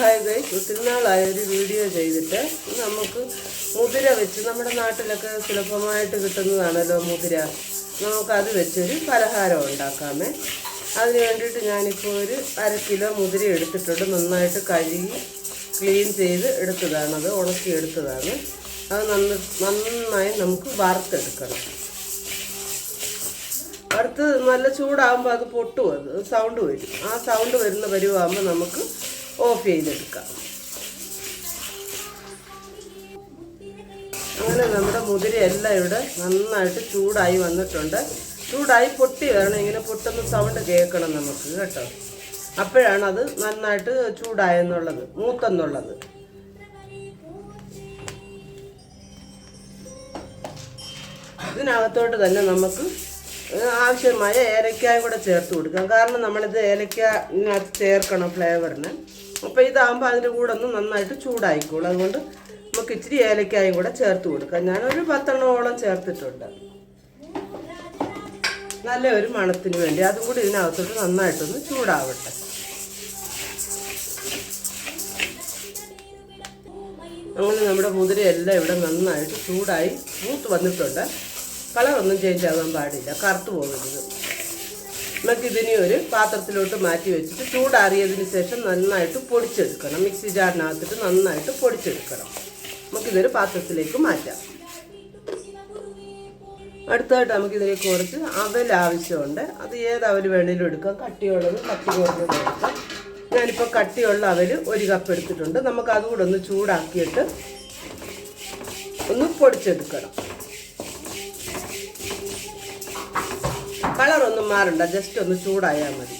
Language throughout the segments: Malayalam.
ഹായ് ഗൈസ് ഒത്തിരി നാളായ ഒരു വീഡിയോ ചെയ്തിട്ട് നമുക്ക് മുതിര വെച്ച് നമ്മുടെ നാട്ടിലൊക്കെ സുലഭമായിട്ട് കിട്ടുന്നതാണല്ലോ മുതിര. നമുക്കത് വെച്ചൊരു പലഹാരം ഉണ്ടാക്കാമേ. അതിന് വേണ്ടിയിട്ട് ഞാനിപ്പോൾ ഒരു അര കിലോ മുതിര എടുത്തിട്ടുണ്ട്. നന്നായിട്ട് കഴുകി ക്ലീൻ ചെയ്ത് എടുത്തതാണത് ഉണക്കി എടുത്തതാണ്. അത് നന്ന നന്നായി നമുക്ക് വറുത്തെടുക്കണം. വറുത്ത് നല്ല ചൂടാകുമ്പോൾ അത് പൊട്ടും. അത് സൗണ്ട് വരും. ആ സൗണ്ട് വരുന്ന പരുവാകുമ്പോൾ നമുക്ക് ഓഫ് ചെയ്തെടുക്കാം. അങ്ങനെ നമ്മുടെ മുതിരയെല്ലാം ഇവിടെ നന്നായിട്ട് ചൂടായി വന്നിട്ടുണ്ട്. ചൂടായി പൊട്ടി വരണം. ഇങ്ങനെ പൊട്ടുന്ന സൗണ്ട് കേൾക്കണം നമുക്ക് കേട്ടോ. അപ്പോഴാണ് അത് നന്നായിട്ട് ചൂടായെന്നുള്ളത് മൂത്തെന്നുള്ളത്. ഇതിനകത്തോട്ട് തന്നെ നമുക്ക് ആവശ്യമായ ഏലക്കായും കൂടെ ചേർത്ത് കൊടുക്കാം. കാരണം നമ്മളിത് ഏലക്ക ചേർക്കണം ഫ്ലേവറിന്. അപ്പോൾ ഇതാകുമ്പോൾ അതിന്റെ കൂടെ ഒന്ന് നന്നായിട്ട് ചൂടായിക്കോളും. അതുകൊണ്ട് നമുക്ക് ഇച്ചിരി ഏലക്കായും കൂടെ ചേർത്ത് കൊടുക്കാം. ഞാനൊരു പത്തെണ്ണോളം ചേർത്തിട്ടുണ്ട്. നല്ല ഒരു മണത്തിന് വേണ്ടി. അതും കൂടി ഇതിനകത്തോട്ട് നന്നായിട്ടൊന്ന് ചൂടാവട്ടെ. അങ്ങനെ നമ്മുടെ മുതിരയെല്ലാം ഇവിടെ നന്നായിട്ട് ചൂടായി. മൂത്ത് വന്നിട്ടുണ്ട്. കളറൊന്നും ചേഞ്ച് ആകാൻ പാടില്ല. കറുത്ത് പോകരുത് നമുക്കിതിനെ ഒരു പാത്രത്തിലോട്ട് മാറ്റി വെച്ചിട്ട് ചൂടാറിയതിന് ശേഷം നന്നായിട്ട് പൊടിച്ചെടുക്കണം. മിക്സി ജാറിനകത്തിട്ട് നന്നായിട്ട് പൊടിച്ചെടുക്കണം. നമുക്കിതൊരു പാത്രത്തിലേക്ക് മാറ്റാം. അടുത്തായിട്ട് നമുക്കിതിലേക്ക് കുറച്ച് അവൽ ആവശ്യമുണ്ട്. അത് ഏത് അവൽ വേണേലും എടുക്കാം. കട്ടിയുള്ളത് കട്ടി കുറഞ്ഞത് എടുക്കാം. ഞാനിപ്പോൾ കട്ടിയുള്ള അവൽ ഒരു കപ്പ് എടുത്തിട്ടുണ്ട്. നമുക്ക് അതുകൂടെ ഒന്ന് ചൂടാക്കിയിട്ട് ഒന്ന് പൊടിച്ചെടുക്കണം. കളറൊന്നും മാറണ്ട ജസ്റ്റ് ഒന്ന് ചൂടായാൽ മതി.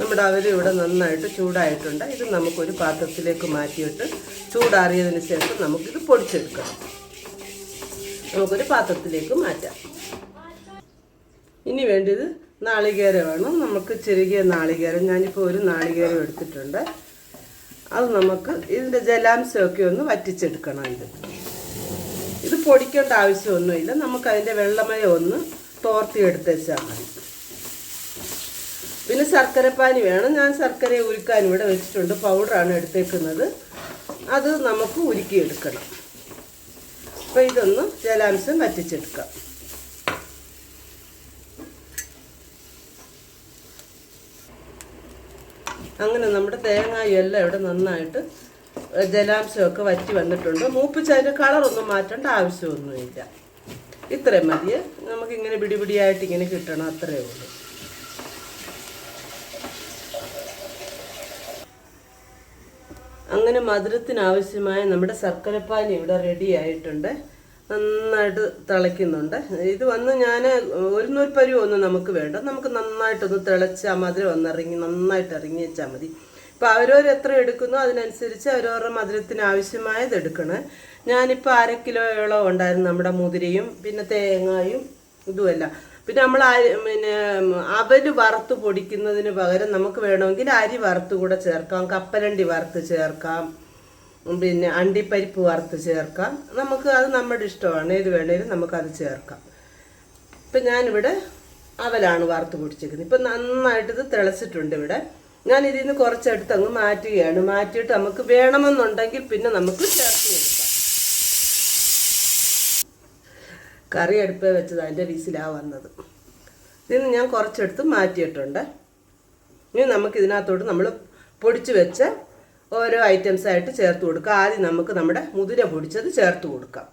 നമ്മുടെ അവർ ഇവിടെ നന്നായിട്ട് ചൂടായിട്ടുണ്ട്. ഇത് നമുക്കൊരു പാത്രത്തിലേക്ക് മാറ്റിയിട്ട് ചൂടാറിയതിന് ശേഷം നമുക്കിത് പൊടിച്ചെടുക്കാം നമുക്കൊരു പാത്രത്തിലേക്ക് മാറ്റാം. ഇനി വേണ്ടത് നാളികേരം വേണം. നമുക്ക് ചെറുകിയ നാളികേരം. ഞാനിപ്പോൾ ഒരു നാളികേരം എടുത്തിട്ടുണ്ട്. അത് നമുക്ക് ഇതിന്റെ ജലാംശമൊക്കെ ഒന്ന് വറ്റിച്ചെടുക്കണം ഇത്. ഇത് പൊടിക്കേണ്ട ആവശ്യമൊന്നുമില്ല. നമുക്ക് അതിന്റെ വെള്ളമയം ഒന്ന് തോർത്തി എടുത്തേച്ചാൽ മതി. പിന്നെ ശർക്കരപ്പാനി വേണം. ഞാൻ ശർക്കര ഉരുക്കാൻ ഇവിടെ വെച്ചിട്ടുണ്ട്. പൗഡറാണ് എടുത്തേക്കുന്നത്. അത് നമുക്ക് ഉരുക്കിയെടുക്കണം. അപ്പോൾ ഇതൊന്ന് ജലാംശം വറ്റിച്ചെടുക്കാം. അങ്ങനെ നമ്മുടെ തേങ്ങായും എല്ലാം ഇവിടെ നന്നായിട്ട് ജലാംശമൊക്കെ വറ്റി വന്നിട്ടുണ്ട്. മൂപ്പിച്ച് അതിന്റെ കളറൊന്നും മാറ്റേണ്ട ആവശ്യമൊന്നുമില്ല. ഇത്രയും മതിയെ. നമുക്കിങ്ങനെ പിടിപിടിയായിട്ട് ഇങ്ങനെ കിട്ടണം അത്രയേ ഉള്ളൂ. അങ്ങനെ മധുരത്തിനാവശ്യമായ നമ്മുടെ ശർക്കരപ്പാനി ഇവിടെ റെഡി ആയിട്ടുണ്ട്. നന്നായിട്ട് തിളയ്ക്കുന്നുണ്ട്. ഇത് വന്ന് ഞാൻ ഒരു നൂൽപ്പരി ഒന്നും നമുക്ക് വേണ്ട. നമുക്ക് നന്നായിട്ടൊന്ന് തിളച്ചാൽ മധുരം ഒന്ന് ഇറങ്ങി നന്നായിട്ട് ഇറങ്ങി വെച്ചാൽ മതി. ഇപ്പം അവരവർ എത്ര എടുക്കുന്നോ? അതിനനുസരിച്ച് അവരവരുടെ മധുരത്തിന് ആവശ്യമായത് എടുക്കണേ. ഞാനിപ്പോൾ അര കിലോയോളം ഉണ്ടായിരുന്നു നമ്മുടെ മുതിരയും പിന്നെ തേങ്ങായും ഇതുമല്ല. പിന്നെ നമ്മൾ പിന്നെ അവൽ വറുത്ത് പൊടിക്കുന്നതിന് പകരം നമുക്ക് വേണമെങ്കിൽ അരി വറുത്ത് കൂടെ ചേർക്കാം കപ്പലണ്ടി വറുത്ത് ചേർക്കാം. പിന്നെ അണ്ടിപ്പരിപ്പ് വറുത്ത് ചേർക്കാം. നമുക്ക് അത് നമ്മുടെ ഇഷ്ടമാണ്. ഏത് വേണേലും നമുക്കത് ചേർക്കാം. ഇപ്പം ഞാനിവിടെ അവലാണ് വറുത്ത് പൊടിച്ചേക്കുന്നത്. ഇപ്പം നന്നായിട്ട് ഇത് തിളച്ചിട്ടുണ്ട് ഇവിടെ. ഞാൻ ഇതിൽ നിന്ന് കുറച്ചെടുത്ത് അങ്ങ് മാറ്റുകയാണ്. മാറ്റിയിട്ട് നമുക്ക് വേണമെന്നുണ്ടെങ്കിൽ പിന്നെ നമുക്ക് ചേർത്ത് കൊടുക്കാം. കറി അടുപ്പേ വെച്ചത് അതിന്റെ വിസിലാണ് വന്നത്. ഇതിന് ഞാൻ കുറച്ചെടുത്ത് മാറ്റിയിട്ടുണ്ട്. ഇനി നമുക്ക് ഇതിനകത്തോട്ട് നമ്മൾ പൊടിച്ച് വെച്ച ഓരോ ഐറ്റംസ് ആയിട്ട് ചേർത്ത് കൊടുക്കുക. ആദ്യം നമുക്ക് നമ്മുടെ മുതിര പൊടിച്ചത് ചേർത്ത് കൊടുക്കാം.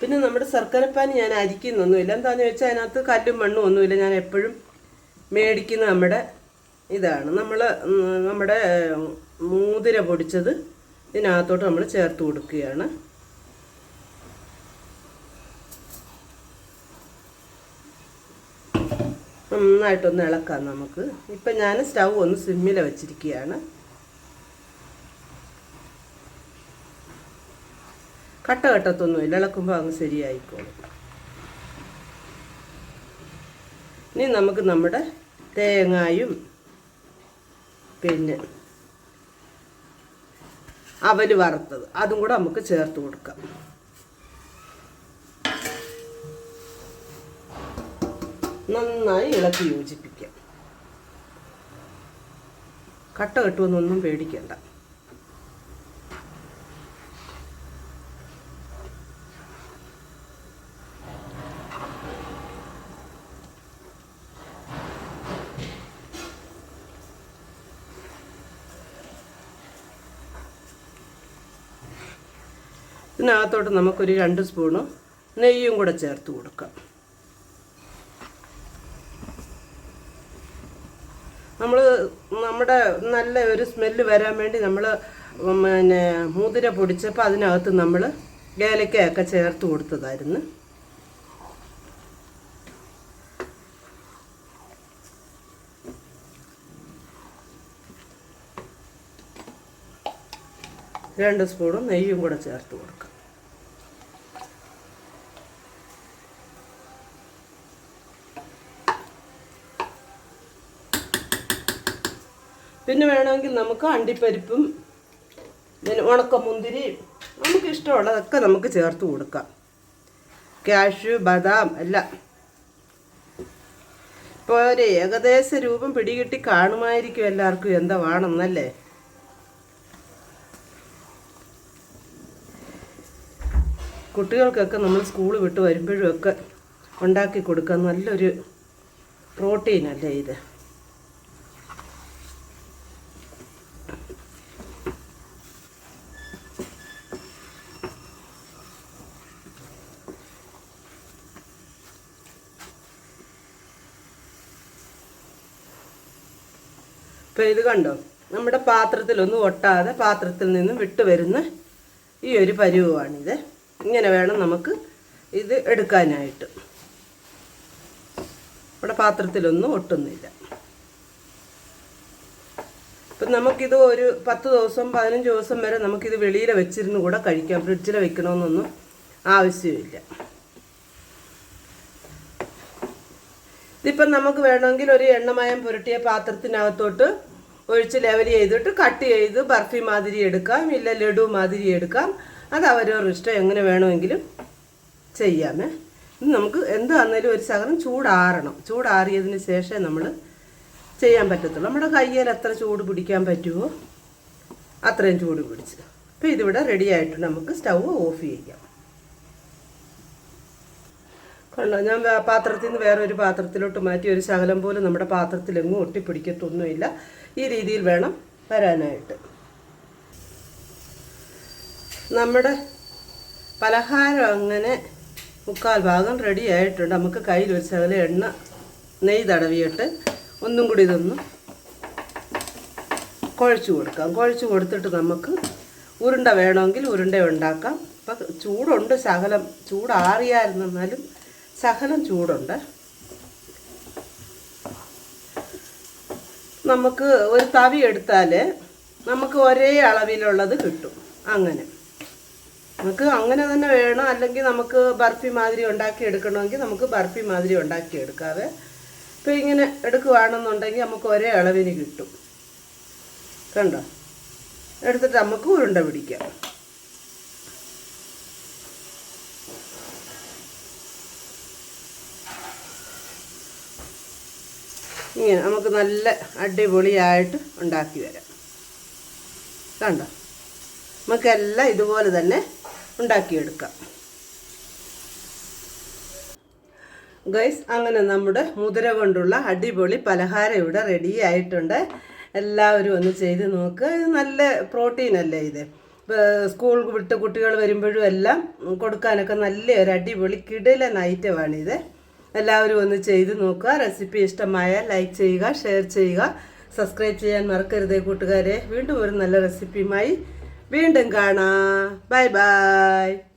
പിന്നെ നമ്മുടെ ശർക്കരപ്പാനി ഞാൻ അരിക്കുന്നൊന്നുമില്ല. എന്താണെന്ന് വെച്ചാൽ അതിനകത്ത് കല്ലും മണ്ണും ഒന്നുമില്ല. ഞാൻ എപ്പോഴും മേടിക്കുന്ന നമ്മുടെ ഇതാണ്. നമ്മൾ നമ്മുടെ മുതിര പൊടിച്ചത് ഇതിനകത്തോട്ട് നമ്മൾ ചേർത്ത് കൊടുക്കുകയാണ്. നന്നായിട്ടൊന്ന് ഇളക്കാം നമുക്ക്. ഇപ്പം ഞാൻ സ്റ്റൗ ഒന്ന് സിമ്മിൽ വെച്ചിരിക്കുകയാണ്. കട്ട കട്ടത്തൊന്നുമില്ല. ഇളക്കുമ്പോൾ അങ്ങ് ശരിയായിക്കോളും. ഇനി നമുക്ക് നമ്മുടെ തേങ്ങായും പിന്നെ അവൽ വറുത്തത്. അതും കൂടെ നമുക്ക് ചേർത്ത് കൊടുക്കാം. നന്നായി ഇളക്കി യോജിപ്പിക്കാം. കട്ട കെട്ടുമെന്നൊന്നും പേടിക്കണ്ട. ഇതിനകത്തോട്ട് നമുക്കൊരു രണ്ട് സ്പൂണ് നെയ്യും കൂടെ ചേർത്ത് കൊടുക്കാം നമ്മൾ നമ്മുടെ നല്ല ഒരു സ്മെല്ല് വരാൻ വേണ്ടി നമ്മൾ പിന്നെ മുതിര പൊടിച്ചപ്പോൾ അതിനകത്ത് നമ്മൾ ഏലക്കയൊക്കെ ചേർത്ത് കൊടുത്തതായിരുന്നു. രണ്ട് സ്പൂണും നെയ്യും കൂടെ ചേർത്ത് കൊടുക്കാം. പിന്നെ വേണമെങ്കിൽ നമുക്ക് അണ്ടിപ്പരിപ്പും പിന്നെ ഉണക്കമുന്തിരി നമുക്ക് ഇഷ്ടമുള്ളതൊക്കെ നമുക്ക് ചേർത്ത് കൊടുക്കാം. കാഷ്യൂ ബദാം എല്ലാം. ഇപ്പോൾ ഒരു ഏകദേശ രൂപം പിടികിട്ടി കാണുമായിരിക്കും എല്ലാവർക്കും എന്താ വേണമെന്നല്ലേ? കുട്ടികൾക്കൊക്കെ നമ്മൾ സ്കൂൾ വിട്ട് വരുമ്പോഴും ഒക്കെ ഉണ്ടാക്കി കൊടുക്കാൻ നല്ലൊരു പ്രോട്ടീൻ അല്ലേ ഇത്? ഇപ്പം ഇത് കണ്ടോ? നമ്മുടെ പാത്രത്തിലൊന്നും ഒട്ടാതെ പാത്രത്തിൽ നിന്നും വിട്ടു വരുന്ന ഈ ഒരു പരുവാണിത്. ഇങ്ങനെ വേണം നമുക്ക് ഇത് എടുക്കാനായിട്ട്. ഇവിടെ പാത്രത്തിലൊന്നും ഒട്ടുന്നില്ല. ഇപ്പം നമുക്കിത് ഒരു പത്ത് ദിവസം പതിനഞ്ച് ദിവസം വരെ നമുക്കിത് വെളിയിൽ വെച്ചിരുന്ന് കൂടെ കഴിക്കാം. ഫ്രിഡ്ജിൽ വെക്കണമെന്നൊന്നും ആവശ്യമില്ല. ഇതിപ്പം നമുക്ക് വേണമെങ്കിൽ ഒരു എണ്ണമയം പുരട്ടിയ പാത്രത്തിനകത്തോട്ട് ഒഴിച്ച് ലെവൽ ചെയ്തിട്ട് കട്ട് ചെയ്ത് ബർഫി മാതിരി എടുക്കാം ഇല്ല ലഡു മാതിരി എടുക്കാം. അത് അവരവരുടെ ഇഷ്ടം എങ്ങനെ വേണമെങ്കിലും ചെയ്യാമേ. ഇത് നമുക്ക് എന്താണെന്നാലും ഒരു ശകലം ചൂടാറണം. ചൂടാറിയതിന് ശേഷം നമ്മൾ ചെയ്യാൻ പറ്റത്തുള്ളൂ. നമ്മുടെ കയ്യിൽ എത്ര ചൂട് പിടിക്കാൻ പറ്റുമോ അത്രയും ചൂട് പിടിച്ച്. അപ്പോൾ ഇതിവിടെ റെഡി ആയിട്ട് നമുക്ക് സ്റ്റൗ ഓഫ് ചെയ്യാം. കണ്ടോ ഞാൻ പാത്രത്തിൽ നിന്ന് വേറെ ഒരു പാത്രത്തിലോട്ട് മാറ്റി ഒരു ശകലം പോലും നമ്മുടെ പാത്രത്തിലെങ്ങും ഒട്ടിപ്പിടിക്കത്തൊന്നുമില്ല. ഈ രീതിയിൽ വേണം വരാനായിട്ട്. നമ്മുടെ പലഹാരം അങ്ങനെ മുക്കാൽ ഭാഗം റെഡി ആയിട്ടുണ്ട്. നമുക്ക് കയ്യിൽ ഒരു ശകലം എണ്ണ നെയ്യ് തടവിയിട്ട് ഒന്നും കൂടി ഇതൊന്ന് കുഴച്ചു കൊടുക്കാം. കുഴച്ചു കൊടുത്തിട്ട് നമുക്ക് ഉരുണ്ട വേണമെങ്കിൽ ഉരുണ്ട ഉണ്ടാക്കാം. ഇപ്പം ചൂടുണ്ട് ശകലം. ചൂടാറിയായിരുന്നു എന്നാലും ശകലം ചൂടുണ്ട്. നമുക്ക് ഒരു തവി എടുത്താൽ നമുക്ക് ഒരേ അളവിലുള്ളത് കിട്ടും. അങ്ങനെ. നമുക്ക് അങ്ങനെ തന്നെ വേണം. അല്ലെങ്കിൽ നമുക്ക് ബർഫി മാതിരി ഉണ്ടാക്കി എടുക്കണമെങ്കിൽ നമുക്ക് ബർഫി മാതിരി ഉണ്ടാക്കി എടുക്കാതെ ഇപ്പം ഇങ്ങനെ എടുക്കുകയാണെന്നുണ്ടെങ്കിൽ നമുക്ക് ഒരേ അളവിന് കിട്ടും. കണ്ടോ? എടുത്തിട്ട് നമുക്ക് ഉരുണ്ട പിടിക്കാം. ഇങ്ങനെ നമുക്ക് നല്ല അടിപൊളിയായിട്ട് ഉണ്ടാക്കി വരാം. കണ്ടോ? നമുക്കെല്ലാം ഇതുപോലെ തന്നെ ഉണ്ടാക്കിയെടുക്കാം. ഗൈസ് അങ്ങനെ നമ്മുടെ മുതിര കൊണ്ടുള്ള അടിപൊളി പലഹാരം ഇവിടെ റെഡി ആയിട്ടുണ്ട്. എല്ലാവരും ഒന്ന് ചെയ്ത് നോക്കുക ഇത് നല്ല പ്രോട്ടീൻ അല്ലേ ഇത്? സ്കൂൾ വിട്ട് കുട്ടികൾ വരുമ്പോഴും എല്ലാം കൊടുക്കാനൊക്കെ നല്ല ഒരു അടിപൊളി കിടിലൻ ഐറ്റമാണിത് എല്ലാവരും ഒന്ന് ചെയ്ത് നോക്കുക. റെസിപ്പി ഇഷ്ടമായ ലൈക്ക് ചെയ്യുക ഷെയർ ചെയ്യുക. സബ്സ്ക്രൈബ് ചെയ്യാൻ മറക്കരുതേ കൂട്ടുകാരെ. വീണ്ടും ഒരു നല്ല റെസിപ്പിയുമായി വീണ്ടും കാണാം. Bye bye.